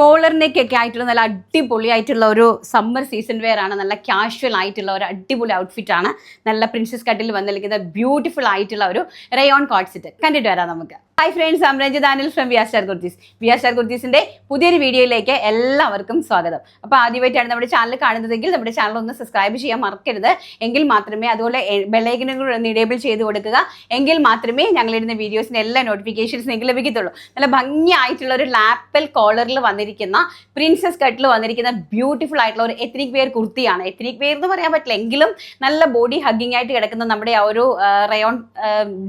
Collar ആയിട്ടുള്ള നല്ല അടിപൊളി ആയിട്ടുള്ള ഒരു സമ്മർ സീസൺ വെയർ ആണ്. നല്ല കാഷ്വൽ ആയിട്ടുള്ള ഒരു അടിപൊളി ഔട്ട്ഫിറ്റ് ആണ്. നല്ല പ്രിൻസസ് കട്ടിൽ വന്നിരിക്കുന്ന ബ്യൂട്ടിഫുൾ ആയിട്ടുള്ള ഒരു റയോൺ കോട്ട് സെറ്റ് കണ്ടിട്ട് വരാം നമുക്ക്. Hi friends I'm Daniel from V R star kurtis V R star കുർത്തീസിന്റെ പുതിയൊരു വീഡിയോയിലേക്ക് എല്ലാവർക്കും സ്വാഗതം. അപ്പോൾ ആദ്യമായിട്ടാണ് നമ്മുടെ ചാനൽ കാണുന്നതെങ്കിൽ നമ്മുടെ ചാനൽ ഒന്ന് സബ്സ്ക്രൈബ് ചെയ്യാൻ മറക്കരുത്. എങ്കിൽ മാത്രമേ അതുപോലെ ബെല്ലൈക്കനും കൂടെ ഒന്ന് ഇടേബിൾ ചെയ്ത് കൊടുക്കുക. എങ്കിൽ മാത്രമേ ഞങ്ങളിടുന്ന വീഡിയോസിന് എല്ലാ നോട്ടിഫിക്കേഷൻസ് നിങ്ങൾക്ക് ലഭിക്കത്തുള്ളൂ. നല്ല ഭംഗിയായിട്ടുള്ള ഒരു ലാപ്പൽ കോളറിൽ വന്നിരിക്കുന്ന പ്രിൻസസ് കട്ടിൽ വന്നിരിക്കുന്ന ബ്യൂട്ടിഫുൾ ആയിട്ടുള്ള ഒരു എത്നിക് വെയർ കുർത്തിയാണ്. എത്നിക് വെയർ എന്ന് പറയാൻ പറ്റില്ല. എങ്കിലും നല്ല ബോഡി ഹഗ്ഗിങ് ആയിട്ട് കിടക്കുന്ന നമ്മുടെ ആ ഒരു റയോൺ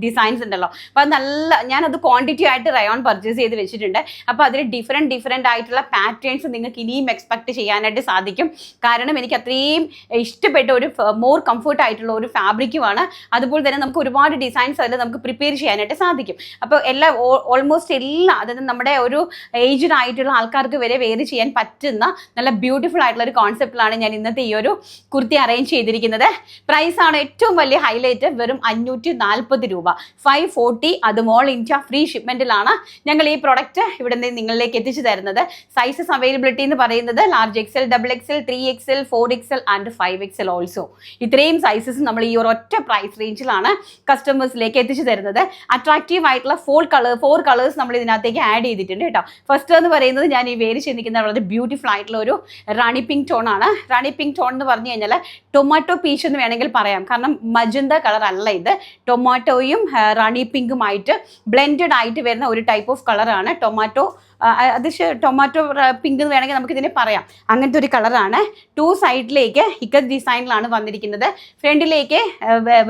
ഡിസൈൻസ് ഉണ്ടല്ലോ. അപ്പോൾ നല്ല ഞാനത് ക്വാണ്ടിറ്റി ആയിട്ട് റയോൺ പർച്ചേസ് ചെയ്ത് വെച്ചിട്ടുണ്ട്. അപ്പോൾ അതിൽ ഡിഫറെന്റ് ഡിഫറെന്റ് ആയിട്ടുള്ള പാറ്റേൺസ് നിങ്ങൾക്ക് ഇനിയും എക്സ്പെക്ട് ചെയ്യാനായിട്ട് സാധിക്കും. കാരണം എനിക്ക് അത്രയും ഇഷ്ടപ്പെട്ട ഒരു മോർ കംഫർട്ട് ആയിട്ടുള്ള ഒരു ഫാബ്രിക്കുമാണ് അതുപോലെ തന്നെ നമുക്ക് ഒരുപാട് ഡിസൈൻസ് അതിൽ നമുക്ക് പ്രിപ്പയർ ചെയ്യാനായിട്ട് സാധിക്കും. അപ്പോൾ എല്ലാ ഓൾമോസ്റ്റ് എല്ലാ അതായത് നമ്മുടെ ഒരു ഏജ്ഡ് ആയിട്ടുള്ള ആൾക്കാർക്ക് വരെ വെയർ ചെയ്യാൻ പറ്റുന്ന നല്ല ബ്യൂട്ടിഫുൾ ആയിട്ടുള്ള ഒരു കോൺസെപ്റ്റിലാണ് ഞാൻ ഇന്നത്തെ ഈ ഒരു കുർത്തി അറേഞ്ച് ചെയ്തിരിക്കുന്നത്. പ്രൈസാണ് ഏറ്റവും വലിയ ഹൈലൈറ്റ് വെറും അഞ്ഞൂറ്റി നാൽപ്പത് രൂപ. ഫൈവ് ഫോർട്ടി അതും ഓൾ ഇന്ത്യ ഫ്രീ ഷിപ്മെന്റിലാണ് ഞങ്ങൾ ഈ പ്രൊഡക്റ്റ് ഇവിടെ നിന്ന് നിങ്ങളിലേക്ക് എത്തിച്ചു തരുന്നത്. സൈസസ് അവൈലബിലിറ്റി എന്ന് പറയുന്നത് large XL double XL three XL four XL and five XL also ഇത്രയും സൈസസ് നമ്മൾ ഈ ഒരു ഒറ്റ പ്രൈസ് റേഞ്ചിലാണ് കസ്റ്റമേഴ്സിലേക്ക് എത്തിച്ചു തരുന്നത്. അട്രാക്റ്റീവ് ആയിട്ടുള്ള ഫോർ കളർ ഫോർ കളേഴ്സ് നമ്മൾ ഇതിനകത്തേക്ക് ആഡ് ചെയ്തിട്ടുണ്ട് കേട്ടോ. ഫസ്റ്റ് എന്ന് പറയുന്നത് ഞാൻ ഈ വേര് ചിന്തിക്കുന്ന വളരെ ബ്യൂട്ടിഫുൾ ആയിട്ടുള്ള ഒരു റാണി പിങ്ക് ടോൺ ആണ്. റാണി പിങ്ക് ടോൺ എന്ന് പറഞ്ഞു കഴിഞ്ഞാൽ ടൊമാറ്റോ പീച്ച് എന്ന് വേണമെങ്കിൽ പറയാം. കാരണം മജന്ത കളർ അല്ല ഇത്. ടൊമാറ്റോയും റണി പിങ്കുമായിട്ട് ബ്ലെൻഡഡ് ആയിട്ട് വരുന്ന ഒരു ടൈപ്പ് ഓഫ് കളറാണ് ടൊമാറ്റോ അത് ടൊമാറ്റോ പിങ്ക് എന്ന് വേണമെങ്കിൽ നമുക്ക് ഇതിനെ പറയാം. അങ്ങനത്തെ ഒരു കളറാണ് ടു സൈഡിലേക്ക് ഹിക്കത്ത് ഡിസൈനിലാണ് വന്നിരിക്കുന്നത്. ഫ്രണ്ടിലേക്ക്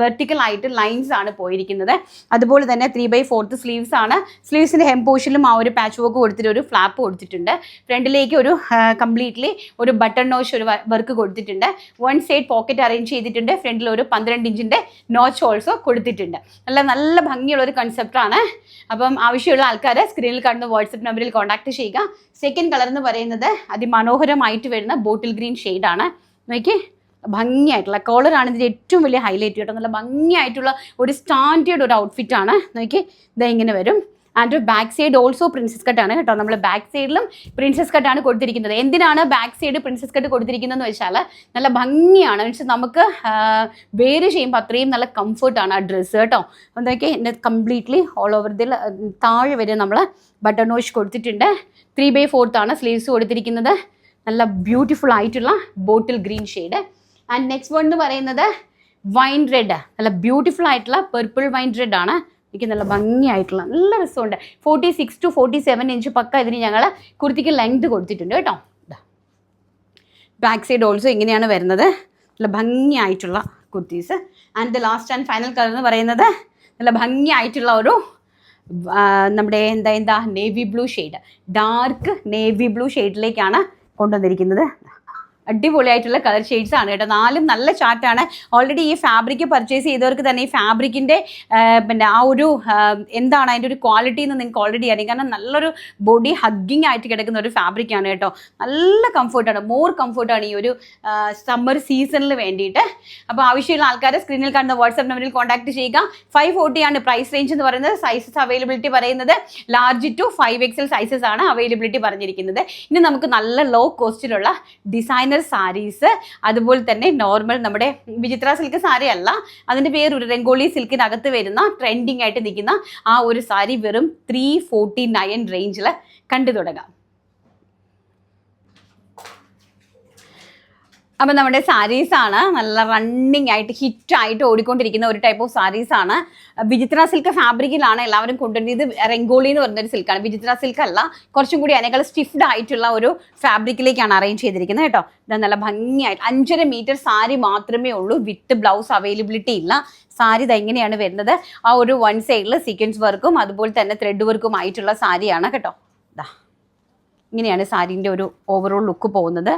വെർട്ടിക്കൽ ആയിട്ട് ലൈൻസ് ആണ് പോയിരിക്കുന്നത്. അതുപോലെ തന്നെ ത്രീ ബൈ ഫോർത്ത് സ്ലീവ്സ് ആണ്. സ്ലീവ്സിന്റെ ഹെം പോഷനിലും ആ ഒരു പാച്ച് വർക്ക് കൊടുത്തിട്ട് ഒരു ഫ്ലാപ്പ് കൊടുത്തിട്ടുണ്ട്. ഫ്രണ്ടിലേക്ക് ഒരു കംപ്ലീറ്റ്ലി ഒരു ബട്ടൺ നോച്ച് ഒരു വർക്ക് കൊടുത്തിട്ടുണ്ട്. വൺ സൈഡ് പോക്കറ്റ് അറേഞ്ച് ചെയ്തിട്ടുണ്ട്. ഫ്രണ്ടിൽ ഒരു പന്ത്രണ്ട് ഇഞ്ചിന്റെ നോച്ച് ഓൾസോ കൊടുത്തിട്ടുണ്ട്. നല്ല നല്ല ഭംഗിയുള്ള ഒരു കൺസെപ്റ്റാണ് അപ്പം ആവശ്യമുള്ള ആൾക്കാർ സ്ക്രീനിൽ കാണുന്ന വാട്സപ്പ് നമ്പറിൽ കോൺടാക്ട് ചെയ്യുക. സെക്കൻഡ് കളർ എന്ന് പറയുന്നത് അതിമനോഹരമായിട്ട് വരുന്ന ബോട്ടിൽ ഗ്രീൻ ഷെയ്ഡാണ് നോക്കി ഭംഗിയായിട്ടുള്ള കോളറാണ് ഇതിന്റെ ഏറ്റവും വലിയ ഹൈലൈറ്റ് കേട്ടോ. നല്ല ഭംഗിയായിട്ടുള്ള ഒരു സ്റ്റാൻഡേർഡ് ഒരു ഔട്ട്ഫിറ്റാണ് നോക്കി ഇതാ ഇങ്ങനെ വരും. And back side also princess കട്ടാണ് കേട്ടോ. നമ്മൾ ബാക്ക് സൈഡിലും പ്രിൻസസ് കട്ടാണ് കൊടുത്തിരിക്കുന്നത്. എന്തിനാണ് ബാക്ക് സൈഡ് പ്രിൻസസ് കട്ട് കൊടുത്തിരിക്കുന്നതെന്ന് വെച്ചാൽ നല്ല ഭംഗിയാണ്. മീൻസ് നമുക്ക് വേര് ചെയ്യുമ്പോൾ അത്രയും നല്ല കംഫർട്ടാണ് ആ ഡ്രസ്സ് കേട്ടോ. എന്തൊക്കെ എന്റെ കംപ്ലീറ്റ്ലി ഓൾ ഓവർ ഇതിൽ താഴെ വരെ നമ്മൾ ബട്ടൺ വാഷ് കൊടുത്തിട്ടുണ്ട്. ത്രീ ബൈ ഫോർത്ത് ആണ് സ്ലീവ്സ് കൊടുത്തിരിക്കുന്നത്. നല്ല ബ്യൂട്ടിഫുൾ ആയിട്ടുള്ള bottle green shade and next one എന്ന് പറയുന്നത് വൈൻ റെഡ് നല്ല ബ്യൂട്ടിഫുൾ ആയിട്ടുള്ള പെർപ്പിൾ വൈൻ റെഡ് ആണ്. എനിക്ക് നല്ല ഭംഗിയായിട്ടുള്ള നല്ല രസമുണ്ട്. Forty six to forty seven inch പക്ക ഇതിന് ഞങ്ങൾ കുർത്തിക്ക് ലെങ്ത് കൊടുത്തിട്ടുണ്ട് കേട്ടോ. ബാക്ക് സൈഡ് ഓൾസോ ഇങ്ങനെയാണ് വരുന്നത്. നല്ല ഭംഗിയായിട്ടുള്ള kurtis. And the last and final colour എന്ന് പറയുന്നത് നല്ല ഭംഗിയായിട്ടുള്ള ഒരു നമ്മുടെ എന്താ എന്താ navy blue shade dark navy blue ഷെയ്ഡിലേക്കാണ് കൊണ്ടുവന്നിരിക്കുന്നത്. അടിപൊളിയായിട്ടുള്ള കളർ ഷെയ്ഡ്സ് ആണ് കേട്ടോ. നാലും നല്ല ചാർട്ടാണ് ഓൾറെഡി ഈ ഫാബ്രിക് പർച്ചേസ് ചെയ്തവർക്ക് തന്നെ ഈ ഫാബ്രിക്കിന്റെ പിന്നെ ആ ഒരു എന്താണ് അതിന്റെ ഒരു ക്വാളിറ്റി എന്ന് നിങ്ങൾക്ക് ഓൾറെഡി അറിയാം. കാരണം നല്ലൊരു ബോഡി ഹഗ്ഗിങ് ആയിട്ട് കിടക്കുന്ന ഒരു ഫാബ്രിക്കാണ് കേട്ടോ. നല്ല കംഫർട്ടാണ് മോർ കംഫർട്ടാണ് ഈ ഒരു സമ്മർ സീസണിൽ വേണ്ടിയിട്ട്. അപ്പോൾ ആവശ്യമുള്ള ആൾക്കാരെ സ്ക്രീനിൽ കാണുന്ന വാട്സാപ്പ് നമ്പറിൽ കോൺടാക്ട് ചെയ്യുക. ഫൈവ് ഫോർട്ടിയാണ് പ്രൈസ് റേഞ്ച് എന്ന് പറയുന്നത്. സൈസസ് അവൈലബിലിറ്റി പറയുന്നത് large to five XL sizes ആണ് അവൈലബിലിറ്റി പറഞ്ഞിരിക്കുന്നത്. ഇനി നമുക്ക് നല്ല ലോ കോസ്റ്റിലുള്ള ഡിസൈനർ സാരീസ് അതുപോലെ തന്നെ നോർമൽ നമ്മുടെ വിചിത്ര സിൽക്ക് സാരി അല്ല അതിന്റെ പേര് ഒരു രംഗോളി സിൽക്കിനകത്ത് വരുന്ന ട്രെൻഡിങ് ആയിട്ട് നിൽക്കുന്ന ആ ഒരു സാരി വെറും ത്രീ ഫോർട്ടി നയൻ റേഞ്ചിൽ കണ്ടു തുടങ്ങാം. അപ്പം നമ്മുടെ സാരീസ് ആണ് നല്ല റണ്ണിങ് ആയിട്ട് ഹിറ്റ് ആയിട്ട് ഓടിക്കൊണ്ടിരിക്കുന്ന ഒരു ടൈപ്പ് ഓഫ് സാരീസ് ആണ്. വിചിത്ര സിൽക്ക് ഫാബ്രിക്കിലാണ് എല്ലാവരും കൊണ്ടുവരുന്നത്. ഇത് രംഗോളി എന്ന് പറഞ്ഞൊരു സിൽക്കാണ് വിചിത്ര സിൽക്ക് അല്ല കുറച്ചും കൂടി അതിനേക്കാൾ സ്റ്റിഫ്ഡ് ആയിട്ടുള്ള ഒരു ഫാബ്രിക്കിലേക്കാണ് അറേഞ്ച് ചെയ്തിരിക്കുന്നത് കേട്ടോ. ഇത് നല്ല ഭംഗിയായിട്ട് അഞ്ചര മീറ്റർ സാരി മാത്രമേ ഉള്ളൂ. വിത്ത് ബ്ലൗസ് അവൈലബിലിറ്റി ഇല്ല. സാരി ഇത് എങ്ങനെയാണ് വരുന്നത്? ആ ഒരു വൺ സൈഡിൽ സീക്വൻസ് വർക്കും അതുപോലെ തന്നെ ത്രെഡ് വർക്കും ആയിട്ടുള്ള സാരിയാണ് കേട്ടോ. ഇതാ ഇങ്ങനെയാണ് സാരീന്റെ ഒരു ഓവറോൾ ലുക്ക് പോകുന്നത്.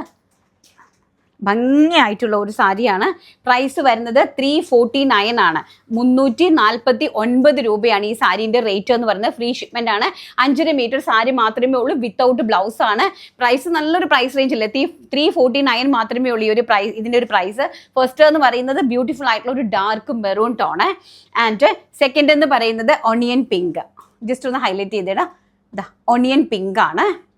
ഭംഗിയായിട്ടുള്ള ഒരു സാരിയാണ്. പ്രൈസ് വരുന്നത് ത്രീ ഫോർട്ടി നയൻ ആണ്. മുന്നൂറ്റി നാൽപ്പത്തി ഒൻപത് രൂപയാണ് ഈ സാരിന്റെ റേറ്റ് എന്ന് പറയുന്നത്. ഫ്രീ ഷിപ്മെന്റ് ആണ്. അഞ്ചര മീറ്റർ സാരി മാത്രമേ ഉള്ളൂ വിത്തൗട്ട് ബ്ലൗസ് ആണ്. പ്രൈസ് നല്ലൊരു price range three three forty nine മാത്രമേ ഉള്ളൂ ഈ ഒരു പ്രൈസ് ഇതിന്റെ ഒരു പ്രൈസ് ഫസ്റ്റ് എന്ന് പറയുന്നത് ബ്യൂട്ടിഫുൾ ആയിട്ടുള്ള ഒരു dark maroon tone and second എന്ന് പറയുന്നത് ഒണിയൻ പിങ്ക് ജസ്റ്റ് ഒന്ന് ഹൈലൈറ്റ് ചെയ്തിടാം. ഒണിയൻ പിങ്ക് ആണ്.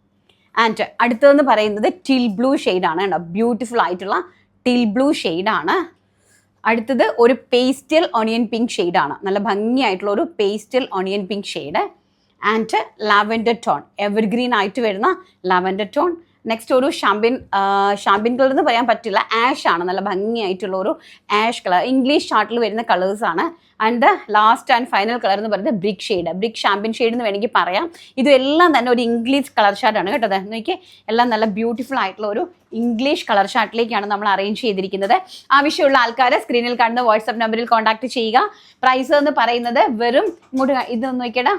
ആൻഡ് അടുത്തതെന്ന് പറയുന്നത് ടിൽ ബ്ലൂ ആണ് കേട്ടോ ബ്യൂട്ടിഫുൾ ആയിട്ടുള്ള ടിൽ ബ്ലൂ ആണ്. അടുത്തത് ഒരു പേസ്റ്റൽ ഓണിയൻ പിങ്ക് ആണ്. നല്ല ഭംഗിയായിട്ടുള്ള ഒരു pastel onion pink shade and lavender tone evergreen ആയിട്ട് വരുന്ന ലാവൻഡർ ടോൺ നെക്സ്റ്റ് ഒരു ഷാമ്പിൻ ഷാമ്പിൻ കളർ എന്ന് പറയാൻ പറ്റില്ല. ആഷ് ആണ്. നല്ല ഭംഗിയായിട്ടുള്ള ഒരു ആഷ് കളർ ഇംഗ്ലീഷ് ചാർട്ടിൽ വരുന്ന കളേഴ്സ് ആണ് the last and final colour എന്ന് പറയുന്നത് brick shade brick champagne shade എന്ന് വേണമെങ്കിൽ പറയാം. ഇതെല്ലാം തന്നെ ഒരു ഇംഗ്ലീഷ് കളർ ഷാർട്ടാണ് കേട്ടോ നോക്കിയേ നോക്കി എല്ലാം നല്ല ബ്യൂട്ടിഫുൾ ആയിട്ടുള്ള ഒരു ഇംഗ്ലീഷ് കളർ ഷർട്ടിലേക്കാണ് നമ്മൾ അറേഞ്ച് ചെയ്തിരിക്കുന്നത്. ആവശ്യമുള്ള ആൾക്കാരെ സ്ക്രീനിൽ കാണുന്ന വാട്സപ്പ് നമ്പറിൽ കോൺടാക്ട് ചെയ്യുക. പ്രൈസ് എന്ന് പറയുന്നത് വെറും ഇങ്ങോട്ട് ഇത് നോക്കിയടാ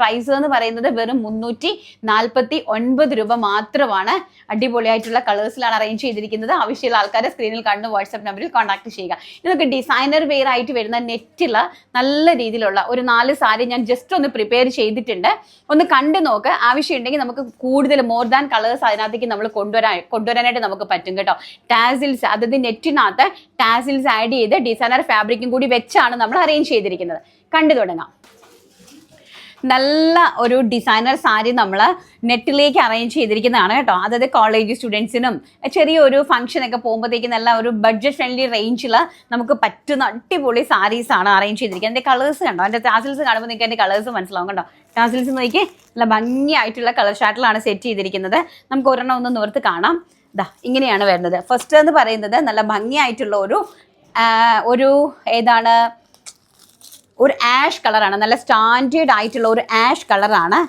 പ്രൈസ് എന്ന് പറയുന്നത് വെറും മുന്നൂറ്റി നാൽപ്പത്തി ഒൻപത് രൂപ മാത്രമാണ് അടിപൊളിയായിട്ടുള്ള കളേഴ്സിലാണ് അറേഞ്ച് ചെയ്തിരിക്കുന്നത്. ആവശ്യമുള്ള ആൾക്കാരെ സ്ക്രീനിൽ കാണുന്ന വാട്സപ്പ് നമ്പറിൽ കോൺടാക്ട് ചെയ്യുക. ഇതൊക്കെ ഡിസൈനർ വെയർ ആയിട്ട് വരുന്ന നെറ്റുള്ള നല്ല രീതിയിലുള്ള ഒരു നാല് സാരി ഞാൻ ജസ്റ്റ് ഒന്ന് പ്രിപ്പയർ ചെയ്തിട്ടുണ്ട്. ഒന്ന് കണ്ടു നോക്ക്. ആവശ്യമുണ്ടെങ്കിൽ നമുക്ക് കൂടുതൽ മോർ ദാൻ കളേഴ്സ് അതിനകത്തേക്ക് നമ്മൾ കൊണ്ടുവരാൻ കൊണ്ടുവരാനായിട്ട് നമുക്ക് പറ്റും കേട്ടോ. ടാസിൽസ് അതായത് നെറ്റിനകത്ത് ടാസിൽസ് ആഡ് ചെയ്ത് ഡിസൈനർ ഫാബ്രിക്കും കൂടി വെച്ചാണ് നമ്മൾ അറേഞ്ച് ചെയ്തിരിക്കുന്നത്. കണ്ടു തുടങ്ങാം. നല്ല ഒരു ഡിസൈനർ സാരി നമ്മൾ നെറ്റിലേക്ക് അറേഞ്ച് ചെയ്തിരിക്കുന്നതാണ് കേട്ടോ. അതായത് കോളേജ് സ്റ്റുഡൻസിനും ചെറിയൊരു ഫംഗ്ഷനൊക്കെ പോകുമ്പോഴത്തേക്ക് നല്ല ഒരു ബഡ്ജറ്റ് ഫ്രണ്ട്ലി റേഞ്ചിൽ നമുക്ക് പറ്റുന്ന അടിപൊളി സാരീസാണ് അറേഞ്ച് ചെയ്തിരിക്കുന്നത്. എന്റെ കളേഴ്സ് കണ്ടോ? എന്റെ ടാസിൽസ് കാണുമ്പോൾ നിങ്ങൾക്ക് എന്റെ കളേഴ്സ് മനസ്സിലാവും കണ്ടോ ടാസിൽസ് നോക്കി നല്ല ഭംഗിയായിട്ടുള്ള കളർ ഷാർട്ടിലാണ് സെറ്റ് ചെയ്തിരിക്കുന്നത്. നമുക്ക് ഒരെണ്ണം ഒന്ന് നിവർത്ത് കാണാം. ദാ ഇങ്ങനെയാണ് വരുന്നത്. ഫസ്റ്റ് എന്ന് പറയുന്നത് നല്ല ഭംഗിയായിട്ടുള്ള ഒരു ഒരു ഏതാണ്? ഒരു ആഷ് കളറാണ് നല്ല സ്റ്റാൻഡേർഡ് ആയിട്ടുള്ള ഒരു ആഷ് കളറാണ്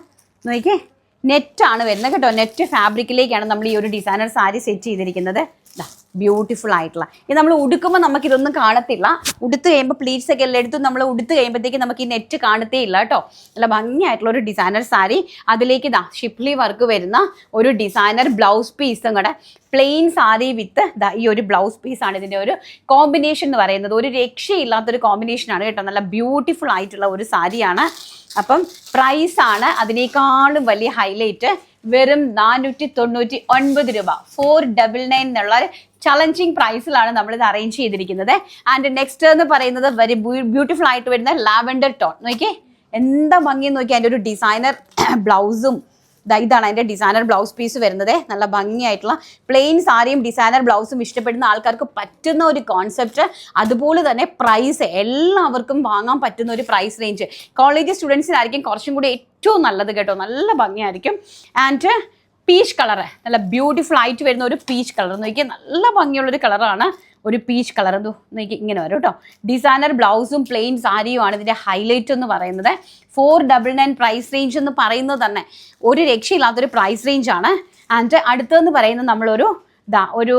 നോക്കിയേ. നെറ്റാണ് വരുന്നത് കേട്ടോ. നെറ്റ് ഫാബ്രിക്കിലേക്കാണ് നമ്മൾ ഈ ഒരു ഡിസൈനർ സാരി സെറ്റ് ചെയ്തിരിക്കുന്നത്. ബ്യൂട്ടിഫുൾ ആയിട്ടുള്ള. ഇത് നമ്മൾ ഉടുക്കുമ്പോൾ നമുക്ക് ഇതൊന്നും കാണത്തില്ല. ഉടുത്ത് കഴിയുമ്പോൾ പ്ലീറ്റ്സ് ഒക്കെ എല്ലാം എടുത്തും നമ്മൾ ഉടുത്ത് കഴിയുമ്പോഴത്തേക്ക് നമുക്ക് ഈ നെറ്റ് കാണത്തേ ഇല്ല കേട്ടോ. നല്ല ഭംഗിയായിട്ടുള്ള ഒരു ഡിസൈനർ സാരി. അതിലേക്ക് ഇതാ ഷിപ്ലി വർക്ക് വരുന്ന ഒരു ഡിസൈനർ ബ്ലൗസ് പീസും കൂടെ പ്ലെയിൻ സാരി വിത്ത് ഈ ഒരു ബ്ലൗസ് പീസ് ആണ് ഇതിന്റെ ഒരു കോമ്പിനേഷൻ എന്ന് പറയുന്നത്. ഒരു രക്ഷയില്ലാത്തൊരു കോമ്പിനേഷനാണ് കേട്ടോ. നല്ല ബ്യൂട്ടിഫുൾ ആയിട്ടുള്ള ഒരു സാരിയാണ്. അപ്പം പ്രൈസ് ആണ് അതിനേക്കാളും വലിയ ഹൈലൈറ്റ് വെറും നാനൂറ്റി തൊണ്ണൂറ്റി ഒൻപത് രൂപ. ഫോർ ഡബിൾ നയൻ എന്നുള്ള ചലഞ്ചിങ് പ്രൈസിലാണ് നമ്മൾ ഇത് അറേഞ്ച് ചെയ്തിരിക്കുന്നത്. ആൻഡ് നെക്സ്റ്റ് എന്ന് പറയുന്നത് വെരി ബ്യൂട്ടിഫുൾ ആയിട്ട് വരുന്ന ലാവൻഡർ ടോൺ നോക്കിയേ? എന്താ ഭംഗി നോക്കി അതിന്റെ ഒരു ഡിസൈനർ ബ്ലൗസും ഇതാണ് അതിന്റെ ഡിസൈനർ ബ്ലൗസ് പീസ് വരുന്നത്. നല്ല ഭംഗിയായിട്ടുള്ള പ്ലെയിൻ സാരിയും ഡിസൈനർ ബ്ലൗസും ഇഷ്ടപ്പെടുന്ന ആൾക്കാർക്ക് പറ്റുന്ന ഒരു കോൺസെപ്റ്റ് അതുപോലെ തന്നെ പ്രൈസ് എല്ലാവർക്കും വാങ്ങാൻ പറ്റുന്ന ഒരു പ്രൈസ് റേഞ്ച് കോളേജ് സ്റ്റുഡൻസിനായിരിക്കും കുറച്ചും കൂടി ഏറ്റവും നല്ലത് കേട്ടോ. നല്ല ഭംഗിയായിരിക്കും. ആൻഡ് പീച്ച് കളറ് നല്ല ബ്യൂട്ടിഫുൾ ആയിട്ട് വരുന്ന ഒരു പീച്ച് കളർ നോക്കിയാൽ നല്ല ഭംഗിയുള്ളൊരു കളറാണ് ഒരു പീച്ച് കളർ എന്തോ ഇങ്ങനെ വരും കേട്ടോ ഡിസൈനർ ബ്ലൗസും പ്ലെയിൻ സാരിയുമാണ് ഇതിന്റെ ഹൈലൈറ്റ് എന്ന് പറയുന്നത്. Four double nine price range എന്ന് പറയുന്നത് തന്നെ ഒരു രക്ഷയില്ലാത്തൊരു പ്രൈസ് റേഞ്ചാണ് ആൻഡ് അടുത്തതെന്ന് പറയുന്നത് നമ്മളൊരു ദാ ഒരു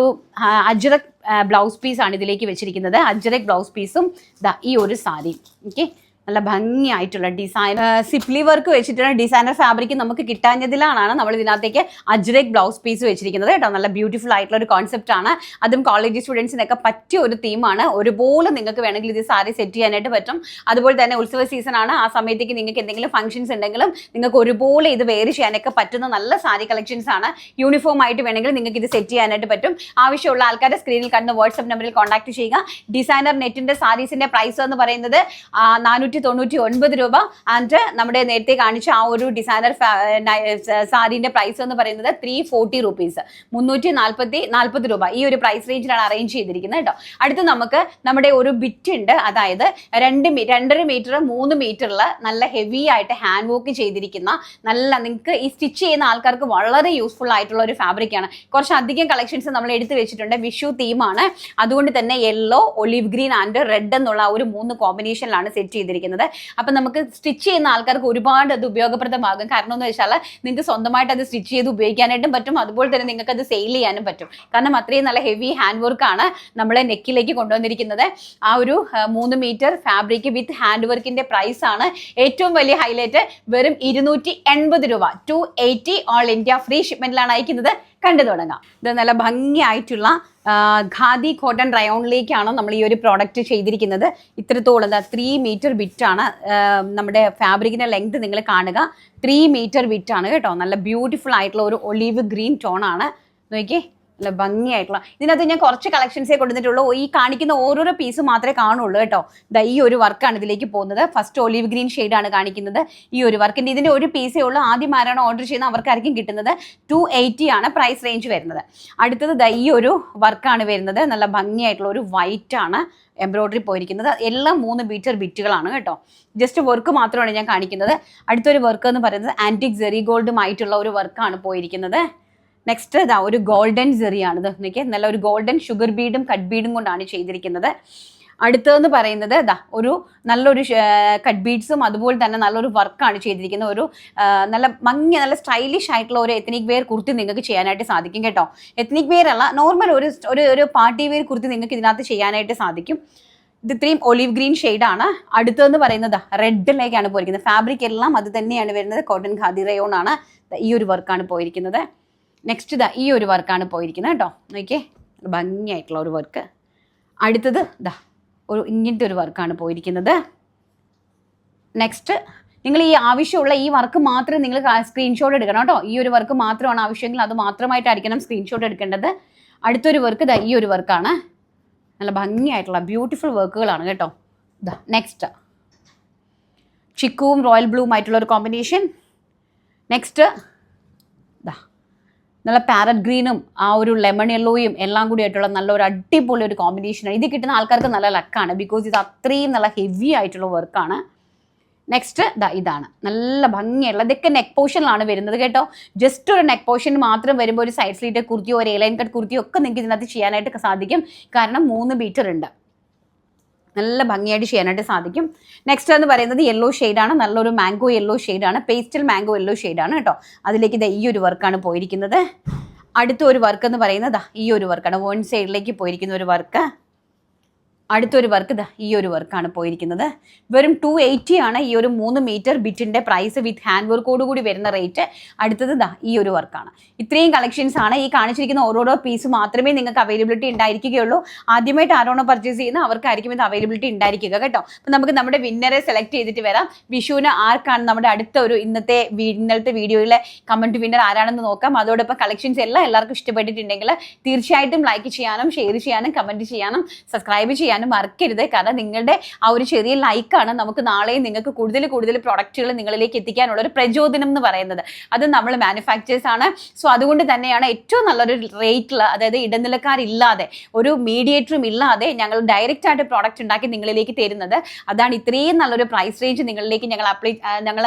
അജ്രക് ബ്ലൗസ് പീസാണ് ഇതിലേക്ക് വെച്ചിരിക്കുന്നത്. അജ്രക് ബ്ലൗസ് പീസും ദാ ഈ ഒരു സാരി ഓക്കെ നല്ല ഭംഗിയായിട്ടുള്ള ഡിസൈൻ സിപ്ലി വർക്ക് വെച്ചിട്ടുള്ള ഡിസൈനർ ഫാബ്രിക് നമുക്ക് കിട്ടാഞ്ഞതിലാണ് നമ്മൾ ഇതിനകത്തേക്ക് അജ്രേക് ബ്ലൗസ് പീസ് വെച്ചിരിക്കുന്നത് കേട്ടോ. നല്ല ബ്യൂട്ടിഫുൾ ആയിട്ടുള്ള ഒരു കോൺസെപ്റ്റ് ആണ്. അതും കോളേജ് സ്റ്റുഡൻസിനൊക്കെ പറ്റിയ ഒരു തീമാണ് ഒരുപോലെ നിങ്ങൾക്ക് വേണമെങ്കിൽ ഇത് സാരി സെറ്റ് ചെയ്യാനായിട്ട് പറ്റും. അതുപോലെ തന്നെ ഉത്സവ സീസൺ ആണ്. ആ സമയത്തേക്ക് നിങ്ങൾക്ക് എന്തെങ്കിലും ഫംഗ്ഷൻസ് ഉണ്ടെങ്കിലും നിങ്ങൾക്ക് ഒരുപോലെ ഇത് വെയർ ചെയ്യാനൊക്കെ പറ്റുന്ന നല്ല സാരി കളക്ഷൻസ് ആണ്. യൂണിഫോം ആയിട്ട് വേണമെങ്കിൽ നിങ്ങൾക്ക് ഇത് സെറ്റ് ചെയ്യാനായിട്ട് പറ്റും. ആവശ്യമുള്ള ആൾക്കാരെ സ്ക്രീനിൽ കണ്ടുന്ന വാട്സ്ആപ്പ് നമ്പറിൽ കോൺടാക്ട് ചെയ്യുക. ഡിസൈനർ നെറ്റിന്റെ സാരീസിന്റെ പ്രൈസ് എന്ന് പറയുന്നത് നാനൂറ്റി തൊണ്ണൂറ്റി ഒൻപത് രൂപ ആൻഡ് നമ്മുടെ നേരത്തെ കാണിച്ച ആ ഒരു ഡിസൈനർ സാരീന്റെ പ്രൈസ് എന്ന് പറയുന്നത് ത്രീ ഫോർട്ടി റുപ്പീസ് മുന്നൂറ്റി നാൽപ്പത്തി നാൽപ്പത് രൂപ. ഈ ഒരു പ്രൈസ് റേഞ്ചിലാണ് അറേഞ്ച് ചെയ്തിരിക്കുന്നത് കേട്ടോ. അടുത്ത് നമുക്ക് നമ്മുടെ ഒരു ബിറ്റ് ഉണ്ട്. അതായത് രണ്ട് രണ്ടര മീറ്റർ മൂന്ന് മീറ്ററിൽ നല്ല ഹെവി ആയിട്ട് ഹാൻഡ് വർക്ക് ചെയ്തിരിക്കുന്ന നല്ല നിങ്ങൾക്ക് ഈ സ്റ്റിച്ച് ചെയ്യുന്ന ആൾക്കാർക്ക് വളരെ യൂസ്ഫുൾ ആയിട്ടുള്ള ഒരു ഫാബ്രിക്കാണ് കുറച്ച് അധികം കളക്ഷൻസ് നമ്മൾ എടുത്തു വെച്ചിട്ടുണ്ട്. വിഷു തീമാണ് അതുകൊണ്ട് തന്നെ yellow olive green and red എന്നുള്ള ഒരു മൂന്ന് കോമ്പിനേഷനിലാണ് സെറ്റ് ചെയ്തിരിക്കുന്നത്. അപ്പം നമുക്ക് സ്റ്റിച്ച് ചെയ്യുന്ന ആൾക്കാർക്ക് ഒരുപാട് അത് ഉപയോഗപ്രദമാകും. കാരണം എന്ന് വെച്ചാൽ നിങ്ങൾക്ക് സ്വന്തമായിട്ട് അത് സ്റ്റിച്ച് ചെയ്ത് ഉപയോഗിക്കാനായിട്ടും പറ്റും. അതുപോലെ തന്നെ നിങ്ങൾക്ക് അത് സെയിൽ ചെയ്യാനും പറ്റും. കാരണം അത്രയും നല്ല ഹെവി ഹാൻഡ് വർക്കാണ് നമ്മളെ നെക്കിലേക്ക് കൊണ്ടുവന്നിരിക്കുന്നത്. ആ ഒരു മൂന്ന് മീറ്റർ ഫാബ്രിക് വിത്ത് ഹാൻഡ് വർക്കിന്റെ പ്രൈസ് ആണ് ഏറ്റവും വലിയ ഹൈലൈറ്റ് വെറും ഇരുന്നൂറ്റി രൂപ. ടു ഓൾ ഇന്ത്യ ഫ്രീ ഷിപ്മെന്റിലാണ് അയക്കുന്നത്. കണ്ടു തുടങ്ങാം. ഇത് നല്ല ഭംഗിയായിട്ടുള്ള ഖാദി കോട്ടൺ റയോണിലേക്കാണ് നമ്മൾ ഈ ഒരു പ്രോഡക്റ്റ് ചെയ്തിരിക്കുന്നത്. ഇത്രത്തോളം ത്രീ മീറ്റർ വിറ്റാണ് നമ്മുടെ ഫാബ്രിക്കിന്റെ ലെങ്ത് നിങ്ങൾ കാണുക. ത്രീ മീറ്റർ വിറ്റാണ് കേട്ടോ. നല്ല ബ്യൂട്ടിഫുൾ ആയിട്ടുള്ള ഒരു ഒലീവ് ഗ്രീൻ ടോണാണ് നോക്കിയേ. നല്ല ഭംഗിയായിട്ടുള്ള ഇതിനകത്ത് ഞാൻ കുറച്ച് കളക്ഷൻസേ കൊടുത്തിട്ടുള്ളൂ ഈ കാണിക്കുന്ന ഓരോരോ പീസ് മാത്രമേ കാണുള്ളൂ കേട്ടോ. ദാ ഈ ഒരു വർക്കാണ് ഇതിലേക്ക് പോകുന്നത്. ഫസ്റ്റ് ഒലിവ് ഗ്രീൻ ആണ് കാണിക്കുന്നത്. ഈ ഒരു വർക്കിന്റെ ഇതിന്റെ ഒരു പീസേ ഉള്ളൂ. ആദ്യം ആരാണ് ഓർഡർ ചെയ്യുന്നത് അവർക്കായിരിക്കും കിട്ടുന്നത്. ടു എയ്റ്റി ആണ് പ്രൈസ് റേഞ്ച് വരുന്നത്. അടുത്തത് ദാ ഈ ഒരു വർക്കാണ് വരുന്നത്. നല്ല ഭംഗിയായിട്ടുള്ള ഒരു വൈറ്റ് ആണ് എംബ്രോയിഡറി പോയിരിക്കുന്നത്. എല്ലാം മൂന്ന് ബീറ്റർ ബിറ്റുകളാണ് കേട്ടോ. ജസ്റ്റ് വർക്ക് മാത്രമാണ് ഞാൻ കാണിക്കുന്നത്. അടുത്തൊരു വർക്ക് എന്ന് പറയുന്നത് ആന്റിക് ജെറി ഗോൾഡുമായിട്ടുള്ള ഒരു വർക്കാണ് പോയിരിക്കുന്നത്. നെക്സ്റ്റ് ഇതാ ഒരു ഗോൾഡൻ സെറിയാണ് ഇത്. നോക്കിയാൽ നല്ല ഒരു ഗോൾഡൻ ഷുഗർ ബീഡും കട്ട് ബീഡും കൊണ്ടാണ് ചെയ്തിരിക്കുന്നത്. അടുത്തതെന്ന് പറയുന്നത് ഇതാ ഒരു നല്ലൊരു കട്ട് ബീഡ്സും അതുപോലെ തന്നെ നല്ലൊരു വർക്കാണ് ചെയ്തിരിക്കുന്നത്. ഒരു നല്ല മങ്ങിയ നല്ല സ്റ്റൈലിഷ് ആയിട്ടുള്ള ഒരു എത്നിക് വെയർ കുർത്തി നിങ്ങൾക്ക് ചെയ്യാനായിട്ട് സാധിക്കും കേട്ടോ. എത്നിക് വെയർ അല്ല നോർമൽ ഒരു ഒരു ഒരു പാർട്ടി വെയർ കുർത്തി നിങ്ങൾക്ക് ഇതിനകത്ത് ചെയ്യാനായിട്ട് സാധിക്കും. ഇത് ഇത്രയും ഒലിവ് ഗ്രീൻ ആണ്. അടുത്തതെന്ന് പറയുന്നത് റെഡിലേക്കാണ് പോയിരിക്കുന്നത്. ഫാബ്രിക് എല്ലാം അത് തന്നെയാണ് വരുന്നത്. കോട്ടൺ ഖാദി റയോൺ ആണ്. ഈ ഒരു വർക്കാണ് പോയിരിക്കുന്നത്. നെക്സ്റ്റ് ഇതാ ഈ ഒരു വർക്കാണ് പോയിരിക്കുന്നത് കേട്ടോ. നോക്കിയേ ഭംഗിയായിട്ടുള്ള ഒരു വർക്ക് അടുത്തത് ഇതാ ഒരു ഇങ്ങനത്തെ ഒരു വർക്കാണ് പോയിരിക്കുന്നത്. നെക്സ്റ്റ് നിങ്ങൾ ഈ ആവശ്യമുള്ള ഈ വർക്ക് മാത്രം നിങ്ങൾ സ്ക്രീൻഷോട്ട് എടുക്കണം കേട്ടോ. ഈ ഒരു വർക്ക് മാത്രമാണ് ആവശ്യമെങ്കിൽ അത് മാത്രമായിട്ടായിരിക്കണം സ്ക്രീൻഷോട്ട് എടുക്കേണ്ടത്. അടുത്തൊരു വർക്ക് ഇതാ ഈ ഒരു വർക്കാണ് നല്ല ഭംഗിയായിട്ടുള്ള ബ്യൂട്ടിഫുൾ വർക്കുകളാണ് കേട്ടോ. ഇതാ നെക്സ്റ്റ് ചിക്കുവും റോയൽ ബ്ലൂവും ആയിട്ടുള്ള ഒരു കോമ്പിനേഷൻ നെക്സ്റ്റ് നല്ല പാരറ്റ് ഗ്രീനും ആ ഒരു ലെമൺ യെല്ലോയും എല്ലാം കൂടി ആയിട്ടുള്ള നല്ല ഒരു അടിപൊളി ഒരു കോമ്പിനേഷനാണ് ഇത് കിട്ടുന്ന ആൾക്കാർക്ക് നല്ല ലക്കാണ് ബിക്കോസ് ഇത് അത്രയും നല്ല ഹെവി ആയിട്ടുള്ള വർക്കാണ് നെക്സ്റ്റ് ഇതാണ്. നല്ല ഭംഗിയുള്ള ഇതൊക്കെ നെക്ക് പോർഷനിലാണ് വരുന്നത് കേട്ടോ. ജസ്റ്റ് ഒരു നെക്ക് പോർഷൻ മാത്രം വരുമ്പോൾ ഒരു സൈഡ് സ്ലീറ്റ് കുർത്തിയോ ഒരു എലൈൻ കട്ട് കുർത്തിയോ ഒക്കെ നിങ്ങൾക്ക് ഇതിനകത്ത് ചെയ്യാനായിട്ട് സാധിക്കും. കാരണം മൂന്ന് മീറ്റർ ഉണ്ട്. നല്ല ഭംഗിയായിട്ട് ചെയ്യാനായിട്ട് സാധിക്കും. നെക്സ്റ്റ് എന്ന് പറയുന്നത് യെല്ലോ ആണ്. നല്ലൊരു മാംഗോ യെല്ലോ ആണ്. പേസ്റ്റൽ മാംഗോ യെല്ലോ ആണ് കേട്ടോ. അതിലേക്ക് ഇത് ഈ ഒരു വർക്കാണ് പോയിരിക്കുന്നത്. അടുത്ത ഒരു വർക്ക് എന്ന് പറയുന്നത് ഈ ഒരു വർക്കാണ് വൺ സൈഡിലേക്ക് പോയിരിക്കുന്ന ഒരു വർക്ക് അടുത്തൊരു വർക്ക് ഇതാ ഈ ഒരു വർക്കാണ് പോയിരിക്കുന്നത്. വെറും ടു എയ്റ്റി ആണ് ഈ ഒരു മൂന്ന് മീറ്റർ ബിറ്റിന്റെ പ്രൈസ് വിത്ത് ഹാൻഡ് വർക്കോട് കൂടി വരുന്ന റേറ്റ് അടുത്തത് ഇതാ ഈ ഒരു വർക്കാണ് ഇത്രയും കളക്ഷൻസ് ആണ് ഈ കാണിച്ചിരിക്കുന്ന ഓരോരോ പീസ് മാത്രമേ നിങ്ങൾക്ക് അവൈലബിലിറ്റി ഉണ്ടായിരിക്കുകയുള്ളൂ. ആദ്യമായിട്ട് ആരോണോ പർച്ചേസ് ചെയ്യുന്ന അവർക്കായിരിക്കും ഇത് അവൈലബിലിറ്റി ഉണ്ടായിരിക്കുക കേട്ടോ. അപ്പം നമുക്ക് നമ്മുടെ വിന്നറെ സെലക്ട് ചെയ്തിട്ട് വരാം. വിഷുവിന് ആർക്കാണ് നമ്മുടെ അടുത്ത ഒരു ഇന്നത്തെ ഇന്നലത്തെ വീഡിയോയിലെ കമന്റ് വിന്നർ ആരാണെന്ന് നോക്കാം. അതോടൊപ്പം കളക്ഷൻസ് എല്ലാം എല്ലാവർക്കും ഇഷ്ടപ്പെട്ടിട്ടുണ്ടെങ്കിൽ തീർച്ചയായിട്ടും ലൈക്ക് ചെയ്യാനും ഷെയർ ചെയ്യാനും കമന്റ് ചെയ്യാനും സബ്സ്ക്രൈബ് ചെയ്യാനും മറക്കരുത്. കാരണം നിങ്ങളുടെ ആ ഒരു ചെറിയ ലൈക്കാണ് നമുക്ക് നാളെയും നിങ്ങൾക്ക് കൂടുതൽ കൂടുതൽ പ്രൊഡക്റ്റുകൾ നിങ്ങളിലേക്ക് എത്തിക്കാനുള്ള ഒരു പ്രചോദനം എന്ന് പറയുന്നത്. അത് നമ്മൾ മാനുഫാക്ചേഴ്സ് ആണ്. സോ അതുകൊണ്ട് തന്നെയാണ് ഏറ്റവും നല്ലൊരു റേറ്റിൽ അതായത് ഇടനിലക്കാരില്ലാതെ ഒരു മീഡിയേറ്ററും ഇല്ലാതെ ഞങ്ങൾ ഡയറക്റ്റ് ആയിട്ട് പ്രോഡക്റ്റ് ഉണ്ടാക്കി നിങ്ങളിലേക്ക് തരുന്നത്. അതാണ് ഇത്രയും നല്ലൊരു പ്രൈസ് റേഞ്ച് നിങ്ങളിലേക്ക് ഞങ്ങൾ അപ്ലൈ ഞങ്ങൾ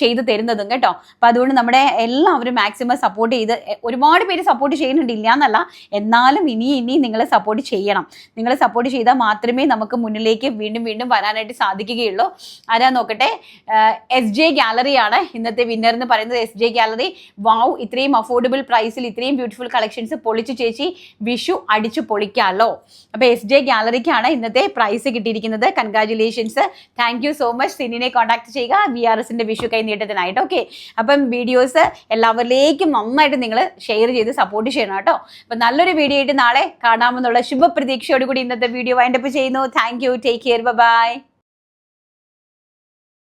ചെയ്ത് തരുന്നതും കേട്ടോ. അപ്പോൾ അതുകൊണ്ട് നമ്മുടെ എല്ലാവരും മാക്സിമം സപ്പോർട്ട് ചെയ്ത് ഒരുപാട് പേര് സപ്പോർട്ട് ചെയ്യുന്നുണ്ട് ഇല്ല എന്നല്ല എന്നാലും ഇനി ഇനി നിങ്ങൾ സപ്പോർട്ട് ചെയ്യണം. നിങ്ങൾ സപ്പോർട്ട് ചെയ്താൽ മാത്രമേ നമുക്ക് മുന്നിലേക്ക് വീണ്ടും വീണ്ടും വരാനായിട്ട് സാധിക്കുകയുള്ളൂ. ആരാ നോക്കട്ടെ? എസ് ജെ ഗാലറിയാണ് ഇന്നത്തെ വിന്നർ എന്ന് പറയുന്നത്. എസ് ജെ ഗാലറി വാവ് ഇത്രയും അഫോർഡബിൾ പ്രൈസിൽ ഇത്രയും ബ്യൂട്ടിഫുൾ കളക്ഷൻസ് പൊളിച്ചു ചേച്ചി വിഷു അടിച്ചു പൊളിക്കാമല്ലോ അപ്പോൾ എസ് ജെ ഗാലറിക്കാണ് ഇന്നത്തെ പ്രൈസ് കിട്ടിയിരിക്കുന്നത്. Congratulations thank you so much സിനിനെ contact ചെയ്യുക. വി ആർ എസിന്റെ വിഷു കൈ നീട്ടത്തിനായിട്ട്. ഓക്കെ അപ്പം വീഡിയോസ് എല്ലാവരിലേക്കും നന്നായിട്ട് നിങ്ങൾ ഷെയർ ചെയ്ത് സപ്പോർട്ട് ചെയ്യണം കേട്ടോ. അപ്പം നല്ലൊരു വീഡിയോ ആയിട്ട് നാളെ കാണാമെന്നുള്ള ശുഭപ്രതീക്ഷയോടുകൂടി ഇന്നത്തെ വീഡിയോ വൈൻഡപ്പ് ചെയ്യുന്നു. Thank you take care bye